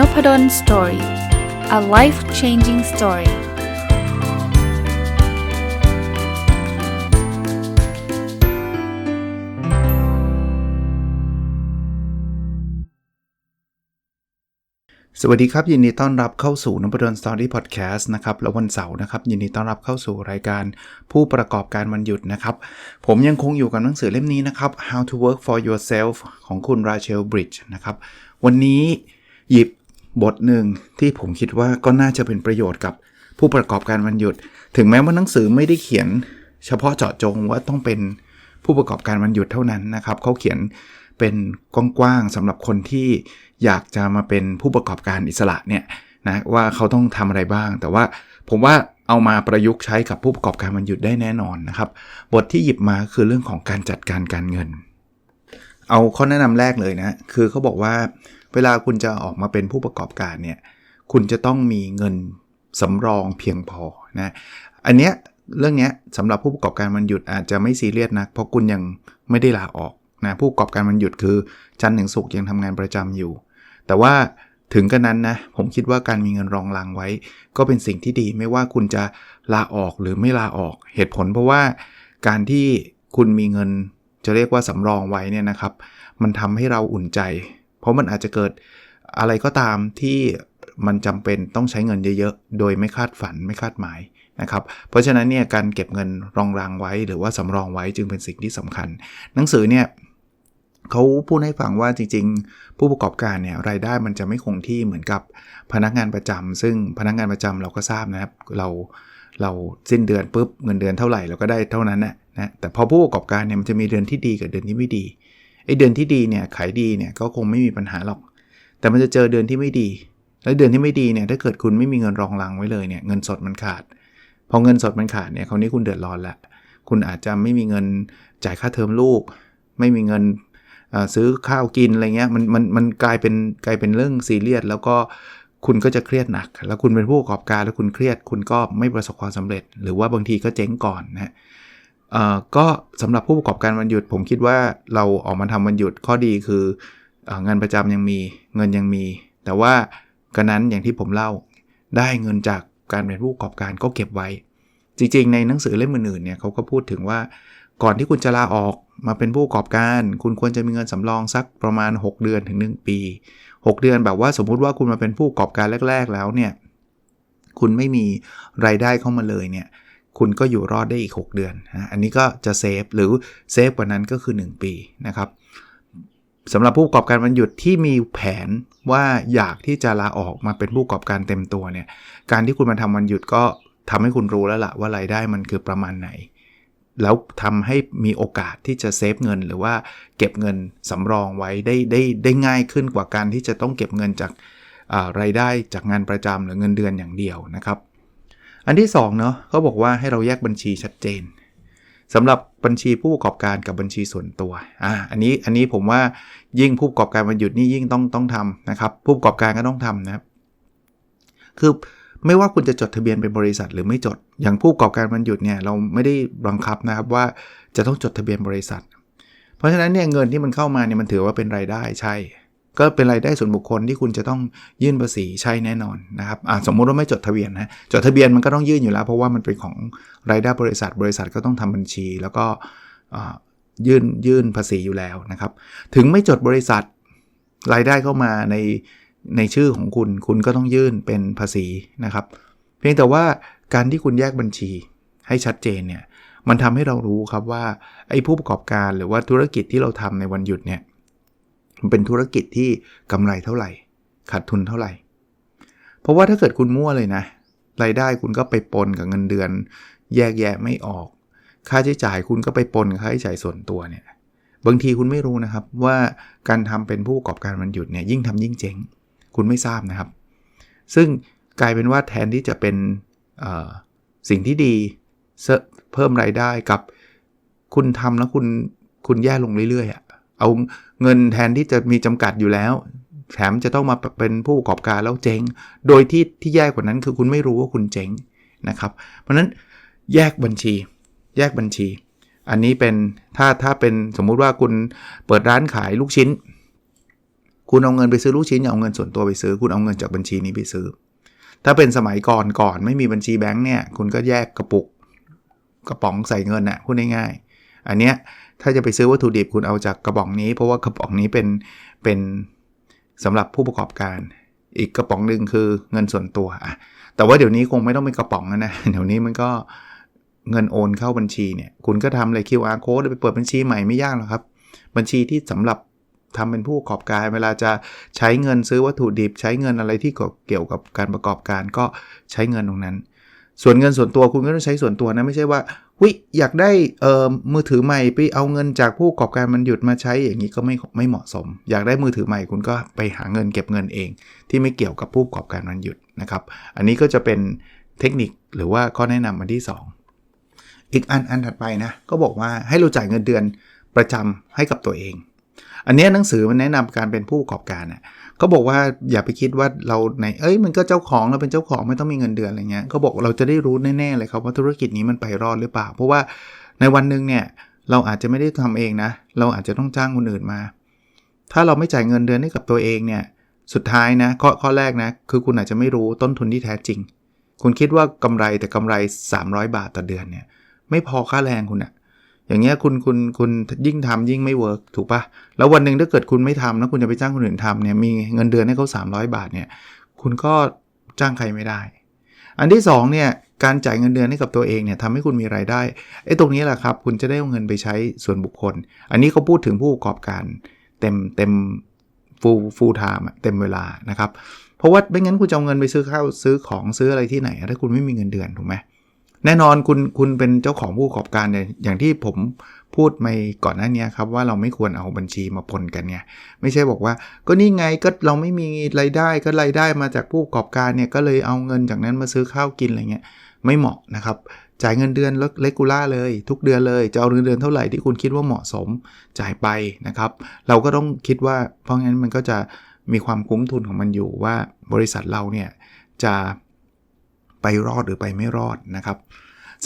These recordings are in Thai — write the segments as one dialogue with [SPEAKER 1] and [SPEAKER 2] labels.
[SPEAKER 1] n o p ด d o สตอรี่ a life changing story ส
[SPEAKER 2] วัสดีครับ ยินดีต้อนรับเข้าสู่นบดนสตอรี่พอดแคสต์นะครับ แล้ววันเสาร์นะครับ ยินดีต้อนรับเข้าสู่รายการผู้ประกอบการวันหยุดนะครับ ผมยังคงอยู่กับหนังสือเล่มนี้นะครับ How to Work for Yourself ของคุณราเชลบริดจ์นะครับ วันนี้หยิบ บทหนึ่งที่ผมคิดว่าก็น่าจะเป็นประโยชน์กับผู้ประกอบการวันหยุด ถึงแม้ว่าหนังสือไม่ได้เขียน เฉพาะเจาะจงว่าต้องเป็นผู้ประกอบการวันหยุดเท่านั้นนะครับเขาเขียนเป็นกว้างๆสำหรับคนที่อยากจะมาเป็นผู้ประกอบการอิสระเนี่ยนะว่าเขาต้องทำอะไรบ้าง แต่ว่าผมว่าเอามาประยุกต์ใช้กับผู้ประกอบการวันหยุดได้แน่นอนนะครับ บทที่หยิบมาคือเรื่องของการจัดการการเงิน เอาข้อแนะนำแรกเลยนะคือเขาบอกว่า เวลาคุณจะออกมาเป็นผู้ประกอบการเนี่ยคุณจะต้องมีเงินสำรองเพียงพอนะอันเนี้ยเรื่องเนี้ยสำหรับผู้ประกอบการมันหยุดอาจจะไม่ซีเรียสนะเพราะคุณยังไม่ได้ลาออกนะผู้ประกอบการมันหยุดคือจันทร์ถึงศุกร์ยังทำงานประจำอยู่ แต่ว่าถึงกันนั้นนะผมคิดว่าการมีเงินรองรังไว้ ก็เป็นสิ่งที่ดีไม่ว่าคุณจะลาออกหรือไม่ลาออกเหตุผล เพราะว่าการที่คุณมีเงินจะเรียกว่าสำรองไว้เนี่ยนะครับ มันทำให้เราอุ่นใจ เพราะมันอาจจะเกิดอะไรก็ตามที่มันจำเป็นต้องใช้เงินเยอะๆ โดยไม่คาดฝันไม่คาดหมายนะครับ เพราะฉะนั้นเนี่ยการเก็บเงินรองรางไว้หรือว่าสำรองไว้จึงเป็นสิ่งที่สำคัญ หนังสือเนี่ยเขาพูดให้ฟังว่าจริง ๆ ผู้ประกอบการเนี่ยรายได้มันจะไม่คงที่เหมือนกับพนักงานประจำซึ่งพนักงานประจำเราก็ทราบนะครับเราเราสิ้นเดือนปุ๊บเงินเดือนเท่าไหร่เราก็ได้เท่านั้นนะนะแต่พอผู้ประกอบการเนี่ยมันจะมีเดือนที่ดีกับเดือนที่ไม่ดี ไอเดือนที่ดีเนี่ยขายดีเนี่ยก็คงไม่มีปัญหาหรอก แต่มันจะเจอเดือนที่ไม่ดี แล้วเดือนที่ไม่ดีเนี่ยถ้าเกิดคุณไม่มีเงินรองรังไว้เลยเนี่ยเงินสดมันขาด พอเงินสดมันขาดเนี่ยคราวนี้คุณเดือดร้อนละคุณอาจจะไม่มีเงินจ่ายค่าเทอมลูก ไม่มีเงินซื้อข้าวกินอะไรเงี้ยมันมันมันกลายเป็นกลายเป็นเรื่องซีเรียสแล้วก็คุณก็จะเครียดหนัก แล้วคุณเป็นผู้ประกอบการแล้วคุณเครียด คุณก็ไม่ประสบความสำเร็จ หรือว่าบางทีก็เจ๊งก่อนนะ ก็สำหรับผู้ประกอบการวันหยุด ผมคิดว่าเราออกมาทำวันหยุดข้อดีคือเงินประจำยังมีเงินยังมี แต่ว่ากันนั้นอย่างที่ผมเล่าได้เงินจากการเป็นผู้ประกอบการก็เก็บไว้ จริงๆ ในหนังสือเล่มอื่นๆเนี่ยเขาก็พูดถึงว่าก่อนที่คุณจะลาออกมาเป็นผู้ประกอบการ คุณควรจะมีเงินสำรองสักประมาณ 6 เดือนถึง 1 ปี 6 เดือนแบบว่าสมมุติว่าคุณมาเป็นผู้ประกอบการแรก ๆ แล้วเนี่ยคุณไม่มีรายได้เข้ามาเลยเนี่ย คุณก็อยู่รอดได้อีก 6 เดือนนะอันนี้ก็จะเซฟหรือเซฟกว่านั้นก็คือ 1 ปีนะครับสำหรับผู้ประกอบการวันหยุดที่มีแผนว่าอยากที่จะลาออกมาเป็นผู้ประกอบการเต็มตัวเนี่ยการที่คุณมาทำวันหยุดก็ทำให้คุณรู้แล้วละว่ารายได้มันคือประมาณไหน แล้วทำให้มีโอกาสที่จะเซฟเงิน หรือว่าเก็บเงินสำรองไว้ได้ได้ได้ง่ายขึ้นกว่าการที่จะต้องเก็บเงินจากรายได้จากงานประจำหรือเงินเดือนอย่างเดียวนะครับ อันที่2เนาะเขาบอกว่าให้เราแยกบัญชีชัดเจนสำหรับบัญชีผู้ประกอบการกับบัญชีส่วนตัว อ่า อันนี้ อันนี้ผมว่ายิ่งผู้ประกอบการวันหยุดนี่ยิ่งต้องต้องทำนะครับ ผู้ประกอบการก็ต้องทำนะครับ คือไม่ว่าคุณจะจดทะเบียนเป็นบริษัทหรือไม่จด อย่างผู้ประกอบการวันหยุดเนี่ยเราไม่ได้บังคับนะครับว่าจะต้องจดทะเบียนบริษัท เพราะฉะนั้นเนี่ยเงินที่มันเข้ามาเนี่ยมันถือว่าเป็นรายได้ใช่ ก็เป็นรายได้ส่วนบุคคลที่คุณจะต้องยื่นภาษีใช่แน่นอนนะครับสมมุติว่าไม่จดทะเบียนนะจดทะเบียนมันก็ต้องยื่นอยู่แล้ว เพราะว่ามันเป็นของรายได้บริษัทบริษัทก็ต้องทำบัญชี แล้วก็ยื่นยื่นภาษีอยู่แล้วนะครับ ถึงไม่จดบริษัทรายได้เข้ามาในในชื่อของคุณ คุณก็ต้องยื่นเป็นภาษีนะครับ เพียงแต่ว่าการที่คุณแยกบัญชีให้ชัดเจนเนี่ยมันทำให้เรารู้ครับว่าไอ้ผู้ประกอบการหรือว่าธุรกิจที่เราทำในวันหยุดเนี่ย มันเป็นธุรกิจที่กำไรเท่าไหร่ ขาดทุนเท่าไหร่ เพราะว่าถ้าเกิดคุณมั่วเลยนะ รายได้คุณก็ไปปนกับเงินเดือน แยกแยะไม่ออก ค่าใช้จ่ายคุณก็ไปปนกับค่าใช้จ่ายส่วนตัวเนี่ย บางทีคุณไม่รู้นะครับว่าการทำเป็นผู้ประกอบการวันหยุดเนี่ยยิ่งทำยิ่งเจ๊ง คุณไม่ทราบนะครับ ซึ่งกลายเป็นว่าแทนที่จะเป็นสิ่งที่ดีเพิ่มรายได้กับ คุณทำแล้วคุณคุณแย่ลงเรื่อยๆ เอาเงินแทนที่จะมีจำกัดอยู่แล้ว แถมจะต้องมาเป็นผู้ประกอบการแล้วเจ๊ง โดยที่ที่แย่กว่านั้นคือคุณไม่รู้ว่าคุณเจ๊งนะครับ เพราะนั้นแยกบัญชี แยกบัญชี อันนี้เป็นถ้าถ้าเป็นสมมุติว่าคุณเปิดร้านขายลูกชิ้น คุณเอาเงินไปซื้อลูกชิ้นอย่าเอาเงินส่วนตัวไปซื้อ คุณเอาเงินจากบัญชีนี้ไปซื้อ ถ้าเป็นสมัยก่อนก่อนไม่มีบัญชีแบงค์เนี่ย คุณก็แยกกระปุกกระป๋องใส่เงินนะ่ะพูดง่ายๆ อันเนี้ยถ้าจะไปซื้อวัตถุดิบคุณเอาจากกระป๋องนี้ เพราะว่ากระป๋องนี้เป็นเป็นสำหรับผู้ประกอบการ อีกกระป๋องหนึ่งคือเงินส่วนตัวอะแต่ว่าเดี๋ยวนี้คงไม่ต้องเป็นกระป๋องนะเดี๋ยวนี้มันก็เงินโอนเข้าบัญชีเนี่ย คุณก็ทำเลย QR code ไปเปิดบัญชีใหม่ไม่ยากหรอกครับ บัญชีที่สำหรับทำเป็นผู้ประกอบการ เวลาจะใช้เงินซื้อวัตถุดิบ ใช้เงินอะไรที่เกี่ยวกับการประกอบการก็ใช้เงินตรงนั้น ส่วนเงินส่วนตัวคุณก็ต้องใช้ส่วนตัวนะไม่ใช่ว่า วิอยากได้เอ่อมือถือใหม่ไปเอาเงินจากผู้ประกอบการมันหยุดมาใช้อย่างนี้ก็ไม่ไม่เหมาะสม อยากได้มือถือใหม่คุณก็ไปหาเงินเก็บเงินเอง ที่ไม่เกี่ยวกับผู้ประกอบการมันหยุดนะครับ อันนี้ก็จะเป็นเทคนิคหรือว่าข้อแนะนำอันที่ 2 อีกอันอันถัดไปนะก็บอกว่าให้เราจ่ายเงินเดือนประจำให้กับตัวเอง อันนี้หนังสือมันแนะนำการเป็นผู้ประกอบการนะ่ะ เขาบอกว่าอย่าไปคิดว่าเราในเอ้ยมันก็เจ้าของเราเป็นเจ้าของไม่ต้องมีเงินเดือนอะไรเงี้ยเขาบอกเราจะได้รู้แน่ๆเลยครับว่าธุรกิจนี้มันไปรอดหรือเปล่า เพราะว่าในวันหนึ่งเนี่ยเราอาจจะไม่ได้ทำเองนะ เราอาจจะต้องจ้างคนอื่นมา ถ้าเราไม่จ่ายเงินเดือนให้กับตัวเองเนี่ยสุดท้ายนะข้อข้อแรกนะคือคุณอาจจะไม่รู้ต้นทุนที่แท้จริง คุณคิดว่ากำไรแต่กำไร 300 บาทต่อเดือนเนี่ยไม่พอค่าแรงคุณอะ อย่างเงี้ยคุณคุณคุณยิ่งทำยิ่งไม่เวิร์กถูกปะแล้ววันหนึ่งถ้าเกิดคุณไม่ทำแล้วคุณจะไปจ้างคนอื่นทำเนี่ยมีเงินเดือนให้เขา300 บาทเนี่ยคุณก็จ้างใครไม่ได้ อันที่2เนี่ยการจ่ายเงินเดือนให้กับตัวเองเนี่ยทำให้คุณมีรายได้ไอ้ตรงนี้แหละครับ คุณจะได้เอาเงินไปใช้ส่วนบุคคล อันนี้เขาพูดถึงผู้ประกอบการเต็มเต็มฟูลฟูลไทม์เต็มเวลานะครับ เพราะว่าไม่งั้นคุณจะเอาเงินไปซื้อข้าวซื้อของซื้ออะไรที่ไหน ถ้าคุณไม่มีเงินเดือนถูกไหม แน่นอนคุณคุณเป็นเจ้าของผู้ประกอบการเนี่ยอย่างที่ผมพูดมาก่อนหน้านี้ครับว่าเราไม่ควรเอาบัญชีมาปนกันเนี่ยไม่ใช่บอกว่า ก็นี่ไงก็เราไม่มีรายได้ก็รายได้มาจากผู้ประกอบการเนี่ยก็เลยเอาเงินจากนั้นมาซื้อข้าวกินอะไรเงี้ยไม่เหมาะนะครับจ่ายเงินเดือนเลกูล่าเลย ทุกเดือนเลย จะเอาเงินเดือนเท่าไหร่ที่คุณคิดว่าเหมาะสมจ่ายไปนะครับ เราก็ต้องคิดว่า เพราะงั้นมันก็จะมีความคุ้มทุนของมันอยู่ว่าบริษัทเราเนี่ยจะ ไปรอดหรือไปไม่รอดนะครับ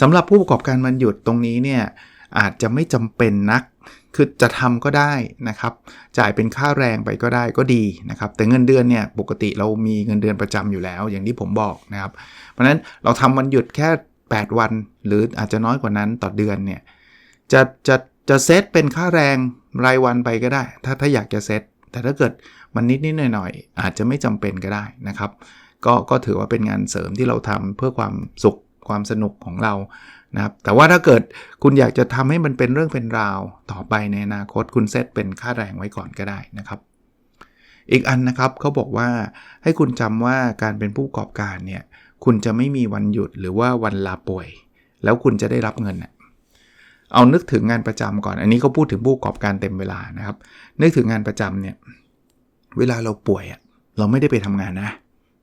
[SPEAKER 2] สำหรับผู้ประกอบการมันหยุดตรงนี้เนี่ยอาจจะไม่จำเป็นนัก คือจะทำก็ได้นะครับ จ่ายเป็นค่าแรงไปก็ได้ก็ดีนะครับ แต่เงินเดือนเนี่ยปกติเรามีเงินเดือนประจำอยู่แล้ว อย่างที่ผมบอกนะครับ เพราะฉะนั้นเราทำวันหยุดแค่ 8 วัน หรืออาจจะน้อยกว่านั้นต่อเดือนเนี่ยจะจะจะเซตเป็นค่าแรงรายวันไปก็ได้ ถ้าถ้าอยากจะเซตแต่ถ้าเกิดมันนิดนิดหน่อยหน่อยอาจจะไม่จำเป็นก็ได้นะครับ ก็ก็ถือว่าเป็นงานเสริมที่เราทำเพื่อความสุขความสนุกของเรานะครับแต่ว่าถ้าเกิดคุณอยากจะทำให้มันเป็นเรื่องเป็นราวต่อไปในอนาคตคุณเซตเป็นค่าแรงไว้ก่อนก็ได้นะครับ อีกอันนะครับเขาบอกว่าให้คุณจำว่าการเป็นผู้ประกอบการเนี่ยคุณจะไม่มีวันหยุดหรือว่าวันลาป่วย แล้วคุณจะได้รับเงินเอานึกถึงงานประจำก่อน อันนี้เขาพูดถึงผู้ประกอบการเต็มเวลานะครับ นึกถึงงานประจำเนี่ยเวลาเราป่วยเราไม่ได้ไปทำงานนะ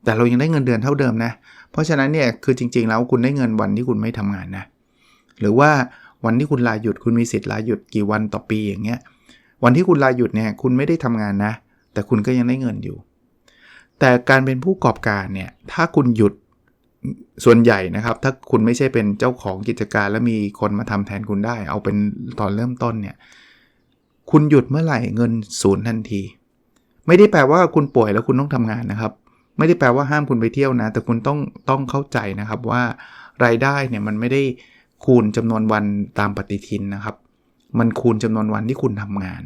[SPEAKER 2] แต่เรายังได้เงินเดือนเท่าเดิมนะ เพราะฉะนั้นเนี่ยคือจริง ๆ แล้วคุณได้เงินวันที่คุณไม่ทำงานนะ หรือว่าวันที่คุณลาหยุดคุณมีสิทธิ์ลาหยุดกี่วันต่อปีอย่างเงี้ย วันที่คุณลาหยุดเนี่ยคุณไม่ได้ทำงานนะ แต่คุณก็ยังได้เงินอยู่ แต่การเป็นผู้ประกอบการเนี่ยถ้าคุณหยุดส่วนใหญ่นะครับ ถ้าคุณไม่ใช่เป็นเจ้าของกิจการแล้วมีคนมาทำแทนคุณได้ เอาเป็นตอนเริ่มต้นเนี่ยคุณหยุดเมื่อไหร่เงินศูนย์ทันที ไม่ได้แปลว่าคุณป่วยแล้วคุณต้องทำงานนะครับ ไม่ได้แปลว่าห้ามคุณไปเที่ยวนะ แต่คุณต้องต้องเข้าใจนะครับว่ารายได้เนี่ยมันไม่ได้คูณจำนวนวันตามปฏิทินนะครับ มันคูณจำนวนวันที่คุณทำงาน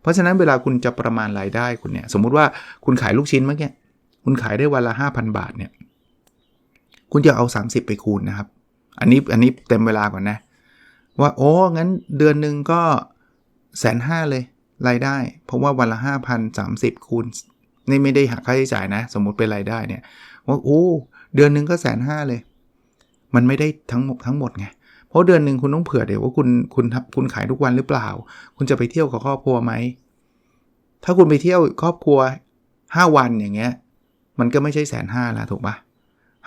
[SPEAKER 2] เพราะฉะนั้นเวลาคุณจะประมาณรายได้คุณเนี่ย สมมุติว่าคุณขายลูกชิ้นเมื่อกี้คุณขายได้วันละ 5,000 บาทเนี่ย คุณจะเอา 30 ไปคูณนะครับ อันนี้อันนี้เต็มเวลาก่อนนะ ว่าโอ้งั้นเดือนหนึ่งก็แสนห้าเลยรายได้ เพราะว่าวันละ 5,000 30 คูณ นี่ไม่ได้หักค่าใช้จ่ายนะ สมมติเป็นรายได้เนี่ยว่าโอ้เดือนหนึ่งก็แสนห้าเลย มันไม่ได้ทั้งหมดทั้งหมดไงเพราะเดือนหนึ่งคุณต้องเผื่อเดี๋ยวว่าคุณคุณคุณขายทุกวันหรือเปล่า คุณจะไปเที่ยวกับครอบครัวไหมถ้าคุณไปเที่ยวครอบครัว 5 วันอย่างเงี้ย มันก็ไม่ใช่แสนห้าแล้วถูกปะ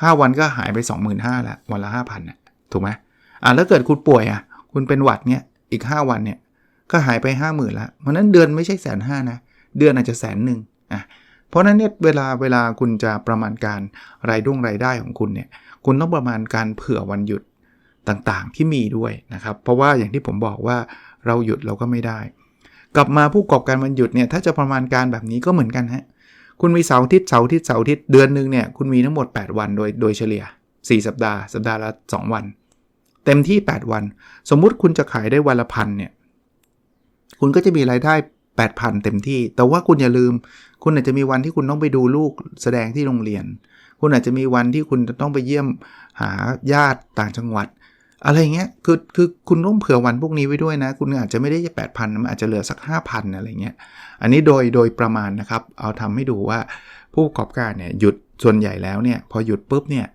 [SPEAKER 2] ห้าวันก็หายไป 25,000ล้ววันละห้าพันนะถูกไหมอ่าแล้วเกิดคุณป่วยอะ คุณเป็นหวัดเนี้ยอีก 5 วันเนี่ยก็หายไป 5 0,000ละเพราะนั้นเดือนไม่ใช่แสนห้านะ เดือนอาจจะแสนหนึ่งอะ เพราะนั้นเนี่ยเวลาเวลาคุณจะประมาณการรายรุ่งรายได้ของคุณเนี่ยคุณต้องประมาณการเผื่อวันหยุดต่างๆที่มีด้วยนะครับ เพราะว่าอย่างที่ผมบอกว่าเราหยุดเราก็ไม่ได้ กลับมาผู้ประกอบการวันหยุดเนี่ยถ้าจะประมาณการแบบนี้ก็เหมือนกันฮะคุณมีเสาร์อาทิตย์เสาร์อาทิตย์เสาร์อาทิตย์เดือนหนึ่งเนี่ยคุณมีทั้งหมด 8 วันโดยโดยเฉลี่ย 4 สัปดาห์ สัปดาห์ละ 2 วัน เต็มที่ 8 วัน สมมุติคุณจะขายได้วันละพันเนี่ยคุณก็จะมีรายได้ 8,000 เต็มที่ แต่ว่าคุณอย่าลืม คุณอาจจะมีวันที่คุณต้องไปดูลูกแสดงที่โรงเรียน คุณอาจจะมีวันที่คุณจะต้องไปเยี่ยมหาญาติต่างจังหวัด อะไรเงี้ยคือคือคุณต้องเผื่อวันพวกนี้ไว้ด้วยนะ คุณอาจจะไม่ได้แปดพันมันอาจจะเหลือสัก5,000อะไรเงี้ยอันนี้โดยโดยประมาณนะครับ เอาทำให้ดูว่าผู้ประกอบการเนี่ยหยุดส่วนใหญ่แล้วเนี่ยพอหยุดปุ๊บเนี่ย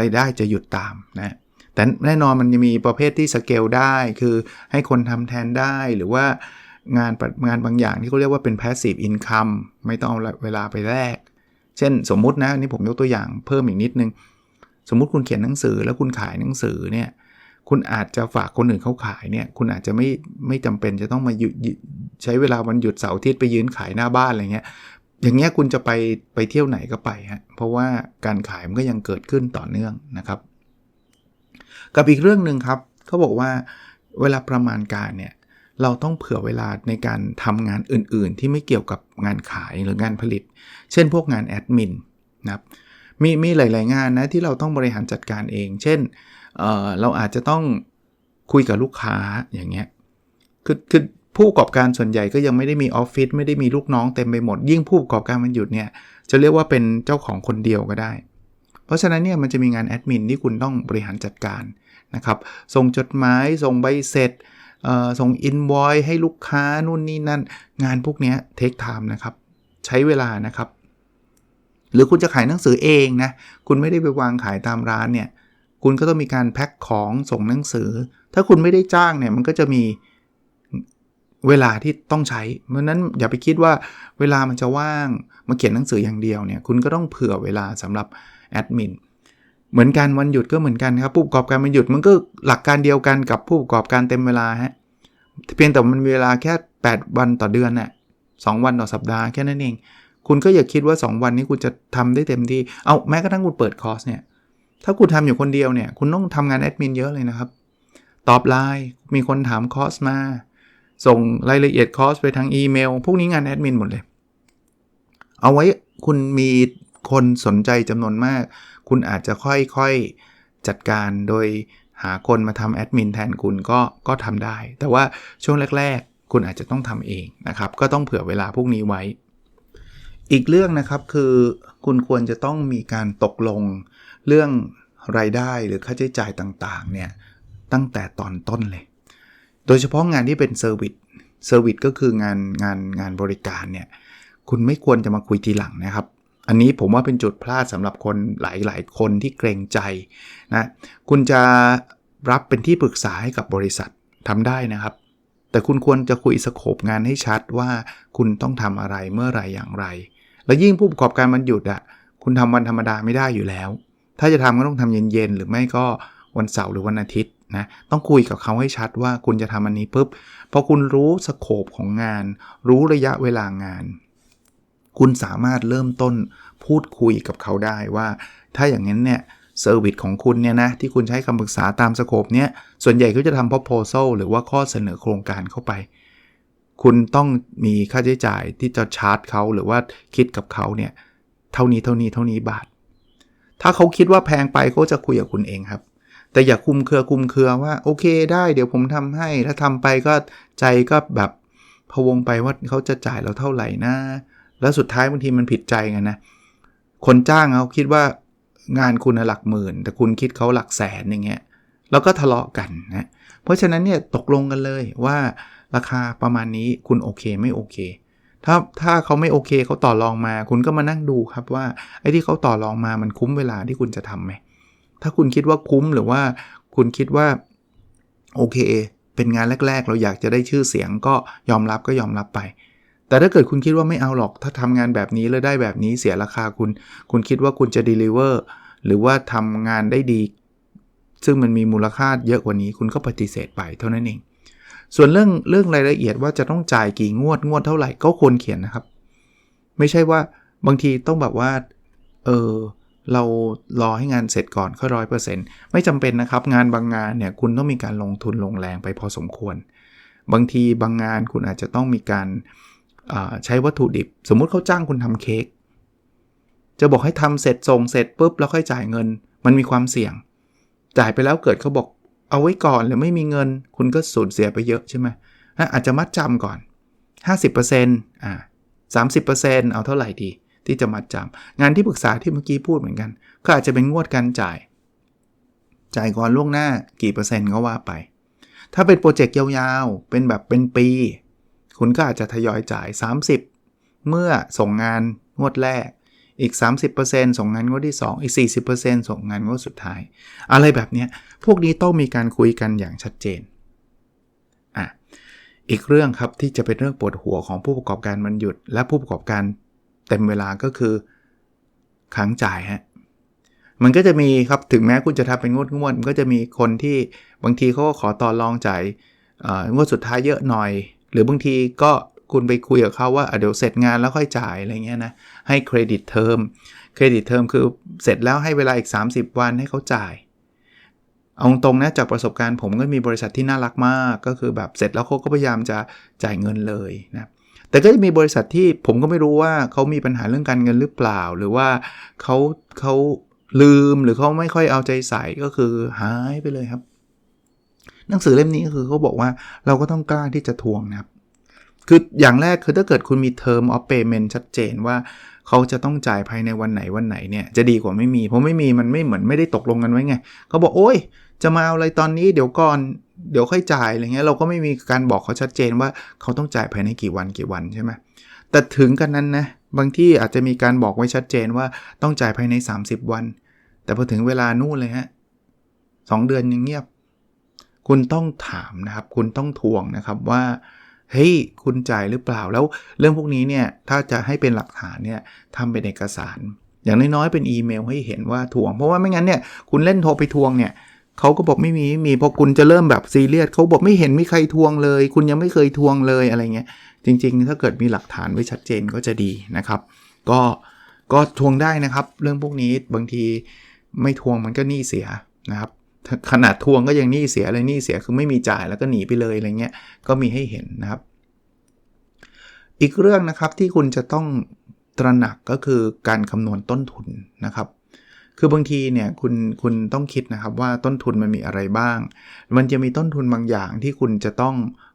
[SPEAKER 2] รายได้จะหยุดตามนะแต่แน่นอนมันจะมีประเภทที่สเกลได้ คือให้คนทำแทนได้หรือว่า งานงานบางอย่างที่เขาเรียกว่าเป็น passive income ไม่ต้องเอาเวลาไปแลก เช่นสมมุตินะนี่ผมยกตัวอย่างเพิ่มอีกนิดนึง สมมุติคุณเขียนหนังสือแล้วคุณขายหนังสือเนี่ยคุณอาจจะฝากคนอื่นเขาขายเนี่ยคุณอาจจะไม่ไม่จำเป็นจะต้องมาหยุดใช้เวลาวันหยุดเสาร์อาทิตย์ไปยืนขายหน้าบ้านอะไรเงี้ยอย่างเงี้ยคุณจะไปไปเที่ยวไหนก็ไปฮะเพราะว่าการขายมันก็ยังเกิดขึ้นต่อเนื่องนะครับ กับอีกเรื่องหนึ่งครับเขาบอกว่าเวลาประมาณการเนี่ย เราต้องเผื่อเวลาในการทำงานอื่นๆ ที่ไม่เกี่ยวกับงานขายหรืองานผลิต เช่นพวกงานแอดมินนะครับมีมีหลาย ๆ งานนะที่เราต้องบริหารจัดการเอง เช่นเเราอาจจะต้องคุยกับลูกค้าอย่างเงี้ยคือคือผู้ประกอบการส่วนใหญ่ก็ยังไม่ได้มีออฟฟิศไม่ได้มีลูกน้องเต็มไปหมด ยิ่งผู้ประกอบการมันหยุดเนี่ยจะเรียกว่าเป็นเจ้าของคนเดียวก็ได้ เพราะฉะนั้นเนี่ยมันจะมีงานแอดมินที่คุณต้องบริหารจัดการนะครับ ส่งจดหมาย ส่งใบเสร็จ ส่งอินวอยให้ลูกค้านู่นนี่นั่น งานพวกนี้เทคไทม์นะครับ ใช้เวลานะครับ หรือคุณจะขายหนังสือเองนะ คุณไม่ได้ไปวางขายตามร้านเนี่ย คุณก็ต้องมีการแพ็คของส่งหนังสือ ถ้าคุณไม่ได้จ้างเนี่ย มันก็จะมีเวลาที่ต้องใช้ เพราะนั้นอย่าไปคิดว่าเวลามันจะว่างมาเขียนหนังสืออย่างเดียวเนี่ย คุณก็ต้องเผื่อเวลาสำหรับแอดมิน เหมือนกันวันหยุดก็เหมือนกันครับผู้ประกอบการวันหยุดมันก็หลักการเดียวกันกับผู้ประกอบการเต็มเวลาฮะเพียงแต่มันเวลาแค่ 8 วันต่อเดือนน่ะสวันต่อสัปดาห์แค่นั้นเอง คุณก็อย่าคิดว่า 2 วันนี้คุณจะทำได้เต็มที่ เอาแม้กระทั่งคุณเปิดคอร์สเนี่ย ถ้าคุณทำอยู่คนเดียวเนี่ย คุณต้องทำงานแอดมินเยอะเลยนะครับ ตอบไลน์ มีคนถามคอร์สมา ส่งรายละเอียดคอร์สไปทางอีเมล พวกนี้งานแอดมินหมดเลย เอาไว้คุณมีคนสนใจจำนวนมาก คุณอาจจะค่อยๆจัดการโดยหาคนมาทำแอดมินแทนคุณก็ก็ทำได้ แต่ว่าช่วงแรก ๆ คุณอาจจะต้องทำเองนะครับ ก็ต้องเผื่อเวลาพวกนี้ไว้ อีกเรื่องนะครับคือคุณควรจะต้องมีการตกลงเรื่องรายได้หรือค่าใช้จ่ายต่างๆเนี่ยตั้งแต่ตอนต้นเลย โดยเฉพาะงานที่เป็นเซอร์วิส เซอร์วิสก็คืองานงานงานบริการเนี่ย คุณไม่ควรจะมาคุยทีหลังนะครับ อันนี้ผมว่าเป็นจุดพลาดสำหรับคนหลาย ๆ คนที่เกรงใจนะคุณจะรับเป็นที่ปรึกษาให้กับบริษัททำได้นะครับ แต่คุณควรจะคุยสโคปงานให้ชัดว่าคุณต้องทำอะไรเมื่อไรอย่างไร และยิ่งผู้ประกอบการมันหยุดอะ่ะคุณทำวันธรรมดาไม่ได้อยู่แล้ว ถ้าจะทำก็ต้องทำเย็น ๆ หรือไม่ก็วันเสาร์หรือวันอาทิตย์นะต้องคุยกับเขาให้ชัดว่าคุณจะทำอันนี้ปุ๊บพอคุณรู้สโคปของงาน รู้ระยะเวลางาน คุณสามารถเริ่มต้นพูดคุยกับเขาได้ว่า ถ้าอย่างนั้นเนี่ยเซอร์วิสของคุณเนี่ยนะที่คุณใช้คำปรึกษาตามสโคปเนี้ยส่วนใหญ่เขาจะทำ proposal หรือว่าข้อเสนอโครงการเข้าไป คุณต้องมีค่าใช้จ่ายที่จะชาร์จเขาหรือว่าคิดกับเขาเนี่ยเท่านี้เท่านี้เท่านี้บาท ถ้าเขาคิดว่าแพงไปเขาจะคุยกับคุณเองครับ แต่อย่าคุมเครือคุมเครือว่าโอเคได้เดี๋ยวผมทำให้ถ้าทำไปก็ใจก็แบบพวงไปว่าเขาจะจ่ายเราเท่าไหร่นะ แล้วสุดท้ายบางทีมันผิดใจกันนะ คนจ้างเขาคิดว่างานคุณหลักหมื่น แต่คุณคิดเขาหลักแสนอย่างเงี้ยแล้วก็ทะเลาะกันนะเพราะฉะนั้นเนี่ยตกลงกันเลยว่าราคาประมาณนี้คุณโอเคไม่โอเค ถ้าถ้าเขาไม่โอเคเขาต่อรองมา คุณก็มานั่งดูครับว่าไอ้ที่เขาต่อรองมามันคุ้มเวลาที่คุณจะทำไหมถ้าคุณคิดว่าคุ้มหรือว่าคุณคิดว่าโอเค เป็นงานแรก ๆ เราอยากจะได้ชื่อเสียงก็ยอมรับก็ยอมรับไป แต่ถ้าเกิดคุณคิดว่าไม่เอาหรอก ถ้าทำงานแบบนี้แล้วได้แบบนี้เสียราคาคุณ คุณคิดว่าคุณจะ deliver หรือว่าทำงานได้ดี ซึ่งมันมีมูลค่าเยอะกว่านี้ คุณก็ปฏิเสธไปเท่านั้นเอง ส่วนเรื่องเรื่องรายละเอียดว่าจะต้องจ่ายกี่งวดงวดเท่าไหร่ก็ควรเขียนนะครับ ไม่ใช่ว่าบางทีต้องแบบว่า เออเรารอให้งานเสร็จก่อนก็ร้อยเปอร์เซ็นต์ไม่จำเป็นนะครับ งานบางงานเนี่ยคุณต้องมีการลงทุนลงแรงไปพอสมควร บางทีบางงานคุณอาจจะต้องมีการ ใช้วัตถุดิบ สมมุติเขาจ้างคุณทำเค้กจะบอกให้ทำเสร็จส่งเสร็จปุ๊บแล้วค่อยจ่ายเงิน มันมีความเสี่ยง จ่ายไปแล้วเกิดเขาบอกเอาไว้ก่อนหรือไม่มีเงิน คุณก็สูญเสียไปเยอะใช่ไหมอาจจะมัดจำก่อน 50%อ่า30%เอาเท่าไหร่ดี ที่จะมัดจำงานที่ปรึกษาที่เมื่อกี้พูดเหมือนกัน ก็อาจจะเป็นงวดการจ่าย จ่ายก่อนล่วงหน้ากี่เปอร์เซ็นต์ก็ว่าไป ถ้าเป็นโปรเจกต์ยาวๆ เป็นแบบเป็นปี คุณก็อาจจะทยอยจ่าย 30 เมื่อส่งงานงวดแรก อีก 30%ส่งงานงวดที่ 2 อีก 40%ส่งงานงวดสุดท้าย อะไรแบบนี้พวกนี้ต้องมีการคุยกันอย่างชัดเจนอะอีกเรื่องครับที่จะเป็นเรื่องปวดหัวของผู้ประกอบการมันหยุด และผู้ประกอบการเต็มเวลาก็คือค้างจ่ายฮะมันก็จะมีครับถึงแม้คุณจะทำเป็นงวดงวดมันก็จะมีคนที่บางทีเขาก็ขอต่อรองจ่ายงวดสุดท้ายเยอะหน่อย หรือบางทีก็คุณไปคุยกับเขาว่าเดี๋ยวเสร็จงานแล้วค่อยจ่ายอะไรเงี้ยนะให้เครดิตเทอมเครดิตเทอมคือเสร็จแล้วให้เวลาอีก 30 วันให้เขาจ่าย เอาตรงนะจากประสบการณ์ผมก็มีบริษัทที่น่ารักมากก็คือแบบเสร็จแล้วเขาก็พยายามจะจ่ายเงินเลยนะแต่ก็จะมีบริษัทที่ผมก็ไม่รู้ว่าเขามีปัญหาเรื่องการเงินหรือเปล่า หรือว่าเขาเขาลืมหรือเขาไม่ค่อยเอาใจใส่ก็คือหายไปเลยครับ หนังสือเล่มนี้คือเขาบอกว่าเราก็ต้องกล้าที่จะทวงนะครับ คืออย่างแรกคือถ้าเกิดคุณมี term of payment ชัดเจนว่าเขาจะต้องจ่ายภายในวันไหนวันไหนเนี่ยจะดีกว่าไม่มี เพราะไม่มีมันไม่เหมือนไม่ได้ตกลงกันไว้ไงเขาบอกโอ้ยจะมาเอาอะไรตอนนี้เดี๋ยวก่อนเดี๋ยวค่อยจ่ายอะไรเงี้ยเราก็ไม่มีการบอกเขาชัดเจนว่าเขาต้องจ่ายภายในกี่วันกี่วันใช่ไหมแต่ถึงกันนั้นนะบางที่อาจจะมีการบอกไว้ชัดเจนว่าต้องจ่ายภายใน 30 วัน แต่พอถึงเวลานู่นเลยฮะสเดือนยังเงียบ คุณต้องถามนะครับ คุณต้องทวงนะครับว่าเฮ้ยคุณจ่ายหรือเปล่าแล้วเรื่องพวกนี้เนี่ยถ้าจะให้เป็นหลักฐานเนี่ยทำเป็นเอกสาร อย่างน้อยๆเป็นอีเมลให้เห็นว่าทวง เพราะว่าไม่งั้นเนี่ยคุณเล่นโทรไปทวงเนี่ยเขาก็บอกไม่มีไม่มีพอคุณจะเริ่มแบบซีเรียสเขาบอกไม่เห็นมีใครทวงเลย คุณยังไม่เคยทวงเลยอะไรเงี้ยจริง ๆ ถ้าเกิดมีหลักฐานไว้ชัดเจนก็จะดีนะครับ ก็ก็ทวงได้นะครับ เรื่องพวกนี้บางทีไม่ทวงมันก็หนี้เสียนะครับ ขนาดทวงก็ยังหนี้เสียเลยหนี้เสียคือไม่มีจ่ายแล้วก็หนีไปเลยอะไรเงี้ยก็มีให้เห็นนะครับ อีกเรื่องนะครับที่คุณจะต้องตระหนักก็คือการคำนวณต้นทุนนะครับ คือบางทีเนี่ยคุณคุณต้องคิดนะครับว่าต้นทุนมันมีอะไรบ้าง มันจะมีต้นทุนบางอย่างที่คุณจะต้อง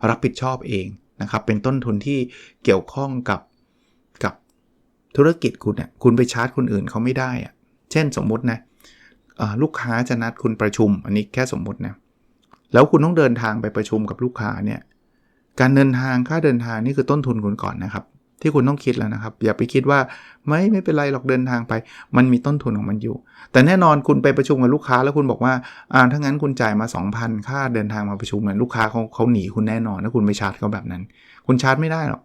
[SPEAKER 2] รับผิดชอบเองนะครับ เป็นต้นทุนที่เกี่ยวข้องกับกับธุรกิจคุณเนี่ยคุณไปชาร์จคนอื่นเขาไม่ได้อะเช่นสมมุตินะ ลูกค้าจะนัดคุณประชุม อันนี้แค่สมมตินะแล้วคุณต้องเดินทางไปประชุมกับลูกค้าเนี่ยการเดินทางค่าเดินทางนี่คือต้นทุนคุณก่อนนะครับ ที่คุณต้องคิดแล้วนะครับ อย่าไปคิดว่าไม่ไม่เป็นไรหรอกเดินทางไป มันมีต้นทุนของมันอยู่ แต่แน่นอนคุณไปประชุมกับลูกค้าแล้วคุณบอกว่าอ่าถ้างั้นคุณจ่ายมา 2,000 ค่าเดินทางมาประชุมเนี่ยลูกค้าเขาเขาหนีคุณแน่นอนถ้าคุณไปชาร์จเขาแบบนั้น คุณชาร์จไม่ได้หรอก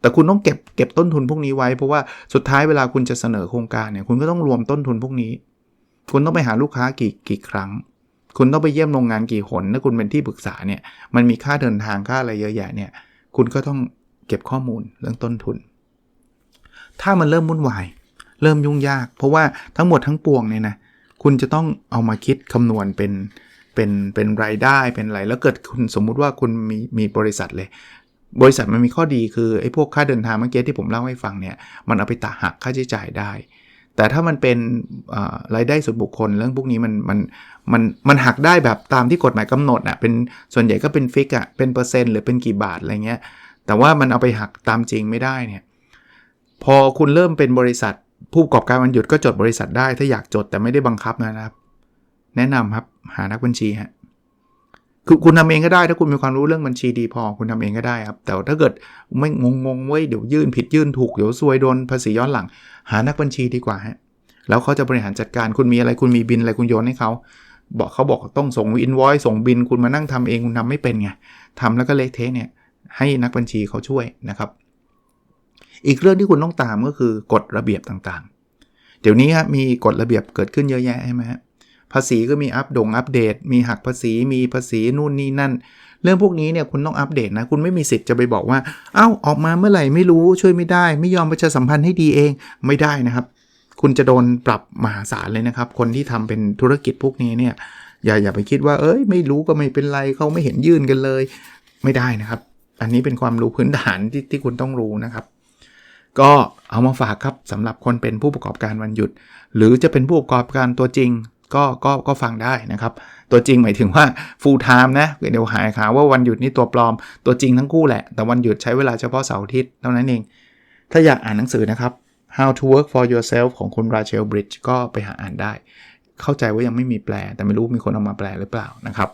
[SPEAKER 2] แต่คุณต้องเก็บเก็บต้นทุนพวกนี้ไว้ เพราะว่าสุดท้ายเวลาคุณจะเสนอโครงการเนี่ยคุณก็ต้องรวมต้นทุนพวกนี้ คุณต้องไปหาลูกค้ากี่กี่ครั้ง คุณต้องไปเยี่ยมโรงงานกี่หนถ้าคุณเป็นที่ปรึกษาเนี่ยมันมีค่าเดินทางค่าอะไรเยอะแยะเนี่ยคุณก็ต้องเก็บข้อมูลเรื่องต้นทุน ถ้ามันเริ่มวุ่นวาย เริ่มยุ่งยาก เพราะว่าทั้งหมดทั้งปวงเนี่ยนะคุณจะต้องเอามาคิดคำนวณเป็นเป็นเป็นรายได้เป็นอะไร แล้วเกิดคุณสมมุติว่าคุณมีมีบริษัทเลย บริษัทมันมีข้อดีคือไอ้พวกค่าเดินทางเมื่อกี้ที่ผมเล่าให้ฟังเนี่ย มันเอาไปตัดหักค่าใช้จ่ายได้ แต่ถ้ามันเป็นรายได้ส่วนบุคคลเรื่องพวกนี้มันมันมันมันหักได้แบบตามที่กฎหมายกำหนดอะเป็นส่วนใหญ่ก็เป็นฟิกอะเป็นเปอร์เซ็นต์หรือเป็นกี่บาทอะไรเงี้ยแต่ว่ามันเอาไปหักตามจริงไม่ได้เนี่ยพอคุณเริ่มเป็นบริษัท ผู้ประกอบการวันหยุดก็จดบริษัทได้ถ้าอยากจดแต่ไม่ได้บังคับนะครับ แนะนำครับหานักบัญชีฮะ คือคุณทำเองก็ได้ ถ้าคุณมีความรู้เรื่องบัญชีดีพอคุณทำเองก็ได้ครับ แต่ถ้าเกิดไม่งงงเว้ยเดี๋ยวยื่นผิดยื่นถูกเดี๋ยวซวยโดนภาษีย้อนหลัง หานักบัญชีดีกว่าฮะแล้วเขาจะบริหารจัดการคุณมีอะไรคุณมีบินอะไรคุณโยนให้เขาบอกเขาบอกต้องส่งอินวอยส่งบินคุณมานั่งทำเองคุณทำไม่เป็นไงทำแล้วก็เละเทะเนี่ยให้นักบัญชีเขาช่วยนะครับ อีกเรื่องที่คุณต้องตามก็คือกฎระเบียบต่างๆ เดี๋ยวนี้ครับมีกฎระเบียบเกิดขึ้นเยอะแยะใช่ไหมฮะ ภาษีก็มีอัปดงอัปเดต มีหักภาษีมีภาษีนู่นนี่นั่น เรื่องพวกนี้เนี่ยคุณต้องอัปเดตนะ คุณไม่มีสิทธิ์จะไปบอกว่า เอา้าออกมาเมื่อไหร่ไม่รู้ช่วยไม่ได้ ไม่ยอมประชาสัมพันธ์ให้ดีเองไม่ได้นะครับ คุณจะโดนปรับมหาศาลเลยนะครับ คนที่ทำเป็นธุรกิจพวกนี้เนี่ยอย่าอย่าไปคิดว่า เอ้ย ไม่รู้ก็ไม่เป็นไรเขาไม่เห็นยื่นกันเลย ไม่ได้นะครับ อันนี้เป็นความรู้พื้นฐานที่ที่คุณต้องรู้นะครับ ก็เอามาฝากครับสำหรับคนเป็นผู้ประกอบการวันหยุด หรือจะเป็นผู้ประกอบการตัวจริง ก็ก็ก็ฟังได้นะครับ ตัวจริงหมายถึงว่า full time นะเดี๋ยวหายข่าวว่าวันหยุดนี่ตัวปลอม ตัวจริงทั้งคู่แหละ แต่วันหยุดใช้เวลาเฉพาะเสาร์อาทิตย์เท่านั้นเอง ถ้าอยากอ่านหนังสือนะครับ How to Work for Yourself ของคุณราเชลบริดจ์ก็ไปหาอ่านได้ เข้าใจว่ายังไม่มีแปล แต่ไม่รู้มีคนเอามาแปลหรือเปล่านะครับ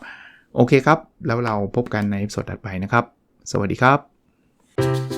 [SPEAKER 2] โอเคครับ แล้วเราพบกันในสดถัดไปนะครับ สวัสดีครับ